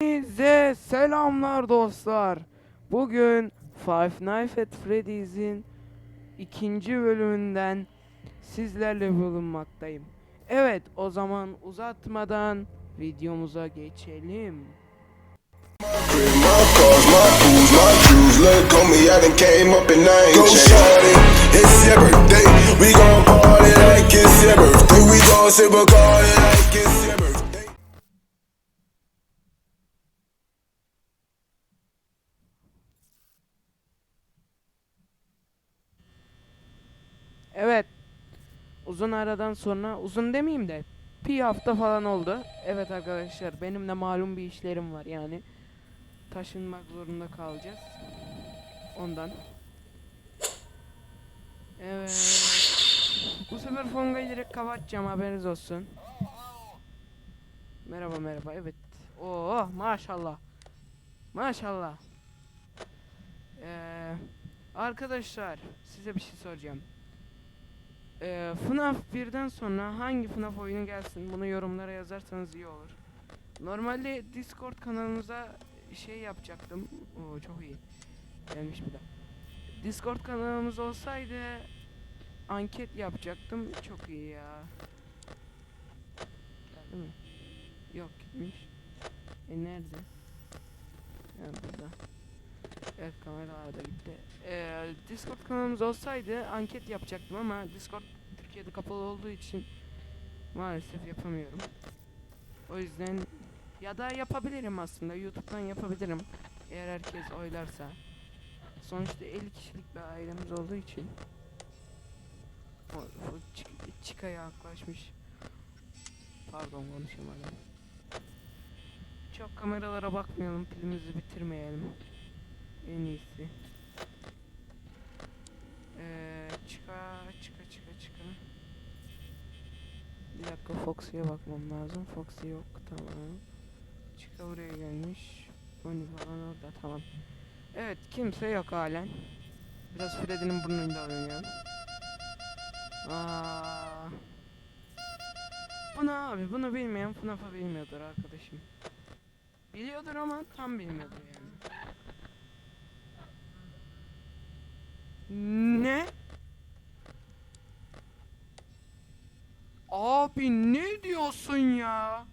Hepinize selamlar dostlar. Bugün Five Nights at Freddy's'in ikinci bölümünden sizlerle bulunmaktayım. Evet o zaman uzatmadan videomuza geçelim. Uzun aradan sonra uzun demeyeyim de bir hafta falan oldu. Evet arkadaşlar benim de malum bir işlerim var yani. Taşınmak zorunda kalacağız. Ondan. Evet. Bu sefer Fonga'yı direkt kapatacağım haberiniz olsun. Merhaba merhaba evet. Oo maşallah. Maşallah. Ee, arkadaşlar size bir şey soracağım. Ee, FNAF 1'den sonra hangi FNAF oyunu gelsin bunu yorumlara yazarsanız iyi olur. Normalde Discord kanalımıza şey yapacaktım. Oo çok iyi. Gelmiş bir de. Discord kanalımız olsaydı anket yapacaktım. Çok iyi ya. Geldi mi? Yok gitmiş. E nerede? Ha burada. Evet kamera da gitti. Ee, Discord kanalımız olsaydı anket yapacaktım ama Discord Türkiye'de kapalı olduğu için maalesef yapamıyorum. O yüzden ya da yapabilirim aslında YouTube'dan yapabilirim eğer herkes oylarsa. Sonuçta 50 kişilik bir ailemiz olduğu için. O, o çık- çıkaya yaklaşmış. Pardon konuşamadım. Çok kameralara bakmayalım, pilimizi bitirmeyelim. En iyisi. Ee, çıka çıka çıka çıka. Bir dakika Foxy'ye bakmam lazım. Foxy yok tamam. Çıka buraya gelmiş. Bonnie falan orada tamam. Evet kimse yok halen. Biraz Freddy'nin burnuyla oynayalım. Aa. Bunu abi bunu bilmeyen FNAF'ı bilmiyordur arkadaşım. Biliyordur ama tam bilmiyordur yani. Ne? Abi ne diyorsun ya?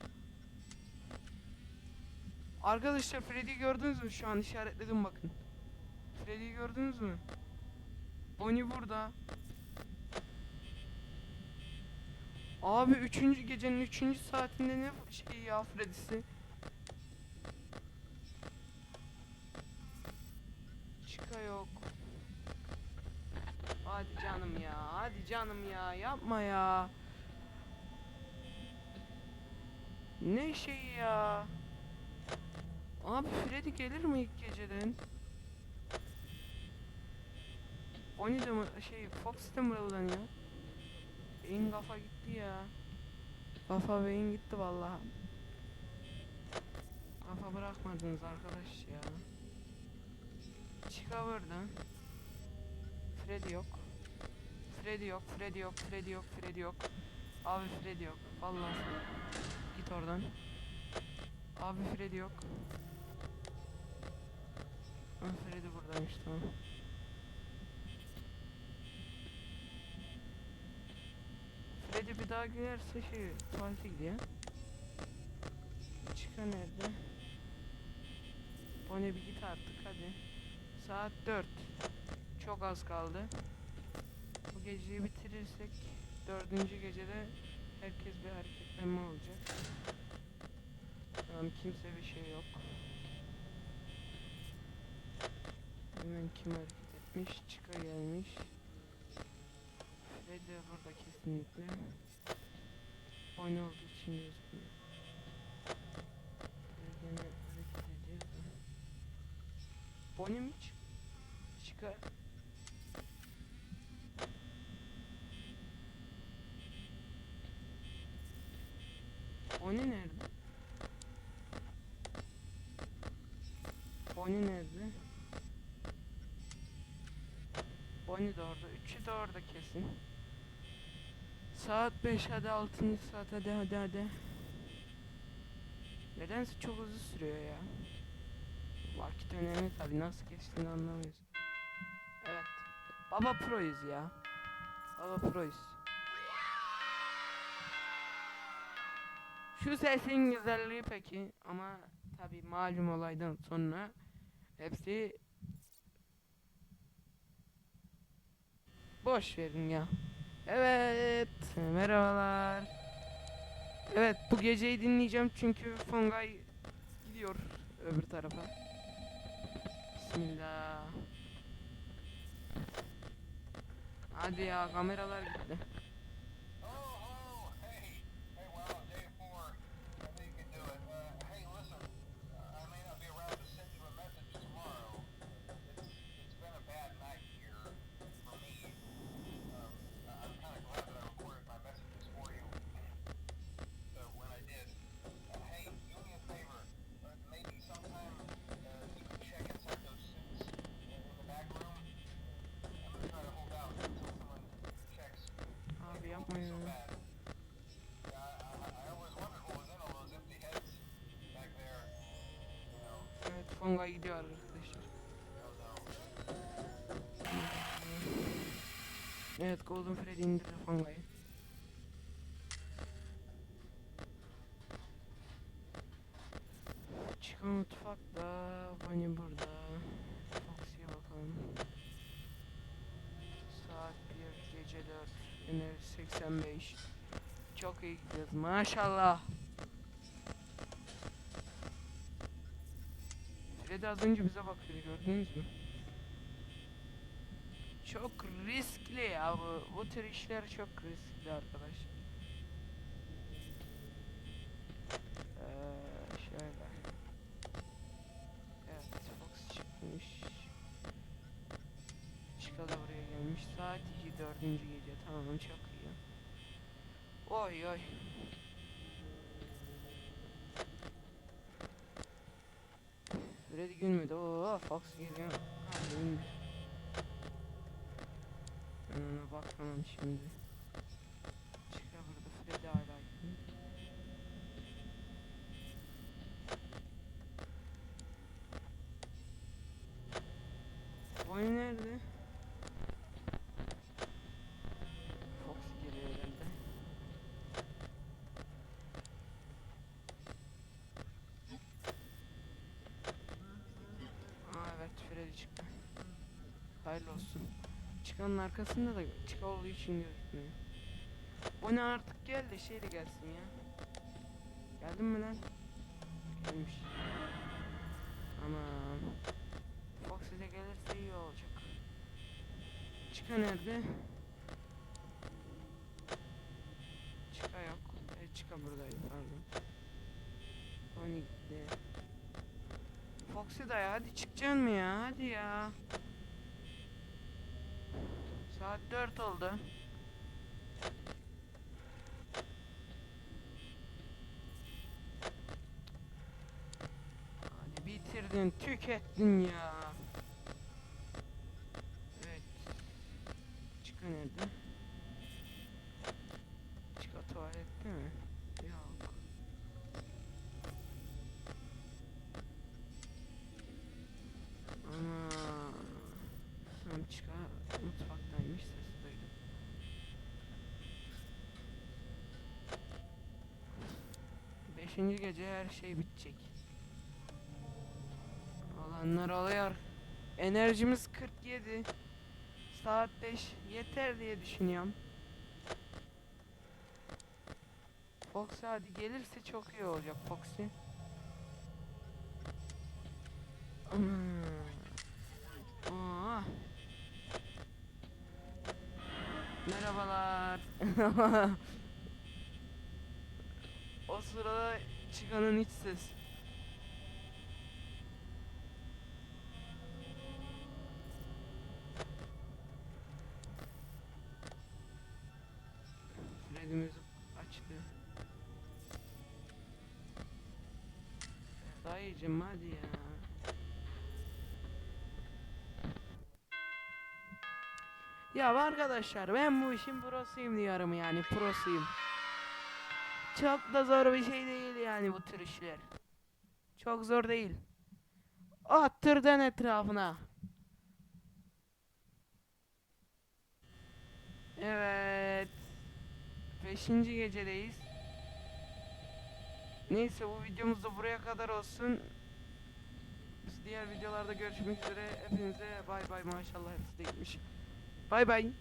Arkadaşlar Freddy'yi gördünüz mü? Şu an işaretledim bakın. Freddy'yi gördünüz mü? Bonnie burada. Abi üçüncü gecenin üçüncü saatinde ne şey ya Freddy'si? Çıka yok. Hadi canım ya, hadi canım ya, yapma ya. Ne şey ya? Abi Freddy gelir mi ilk geceden? Oni de mi şey Fox de mırıldanıyor? Beyin kafa gitti ya. Kafa beyin gitti vallahi. Kafa bırakmadınız arkadaş ya. Çıka buradan. Freddy yok. Freddy yok, Freddy yok, Freddy yok, Freddy yok. Abi Freddy yok. Vallahi git oradan. Abi Freddy yok. Freddy buradaymış tamam. Freddy bir daha gelirse şey tuvalete gidiyor. Çıka nerede? Bonnie bir git artık hadi. Saat 4. Çok az kaldı. Geceyi bitirirsek dördüncü gecede herkes bir hareketlenme olacak. Tamam kimse bir şey yok. Hemen kim hareket etmiş? Çıka gelmiş. Freddy burada kesinlikle. Oyun olduğu için gözükmüyor. Gene hareket ediyor. Bonnie mi çık? Çıka. Bonnie nerede? Bonnie nerede? Bonnie de orada. Üçü de orada kesin. Saat 5 hadi 6. saat hadi hadi hadi. Nedense çok hızlı sürüyor ya. Vakit önemli tabi nasıl geçtiğini anlamıyoruz. Evet. Baba proyuz ya. Baba proyuz. Şu sesin güzelliği peki ama tabi malum olaydan sonra hepsi boş verin ya. Evet, merhabalar. Evet, bu geceyi dinleyeceğim çünkü Fongay gidiyor öbür tarafa. Bismillah. Hadi ya kameralar gitti. Evet, Fongay gidiyor arkadaşlar. Evet, Golden Freddy indirdi Fongay'ı. Çıkan mutfakta, Bonnie burada. Foxy'ye bakalım. Saat 1, gece 4, enerji 85. Çok iyi gidiyoruz maşallah. Freddy az önce bize bakıyor gördünüz mü? Çok riskli ya bu. Bu tür işler çok riskli arkadaşlar. Ee, şöyle. Evet Fox çıkmış. Da buraya gelmiş. Saat 2 dördüncü gece. Tamam çok iyi. Oy oy. Freddy gülmedi. Oo Fox geliyor. Hadi indir. Ben ona bakmam şimdi. Çıkar burada Freddy hala gidiyor. Boy nerede? Fox geliyor herhalde. Aa evet Freddy çıktı. Hayırlı olsun. Çıkanın arkasında da çıka olduğu için gözükmüyor. O ne artık gel de şey gelsin ya. Geldin mi lan? Gelmiş. Aman. Foxy de gelirse iyi olacak. Çıka nerede? Çıka yok. E, çıka buradaydı pardon. Oni gitti. Foxy da ya hadi çıkacaksın mı ya? Hadi ya. Saat 4 oldu. Hadi bitirdin, tükettin ya. Evet. Çıka nerede? Çıka tuvalette mi? Yok. Ana. Tam çıka mutfaktaymış sesi duydum. Beşinci gece her şey bitecek. Olanlar oluyor. Enerjimiz 47. Saat 5 yeter diye düşünüyorum. Foxy hadi gelirse çok iyi olacak Foxy. Aa. Merhabalar. sırada çıkanın hiç ses. Freddy müzik açtı. Dayıcım hadi ya. Ya arkadaşlar ben bu işin prosuyum diyorum yani prosuyum. Çok da zor bir şey değil yani bu tür işler. Çok zor değil. At tırdan etrafına. Evet. Beşinci gecedeyiz. Neyse bu videomuz da buraya kadar olsun. Biz diğer videolarda görüşmek üzere. Hepinize bay bay maşallah hepsi de gitmiş. Bay bay.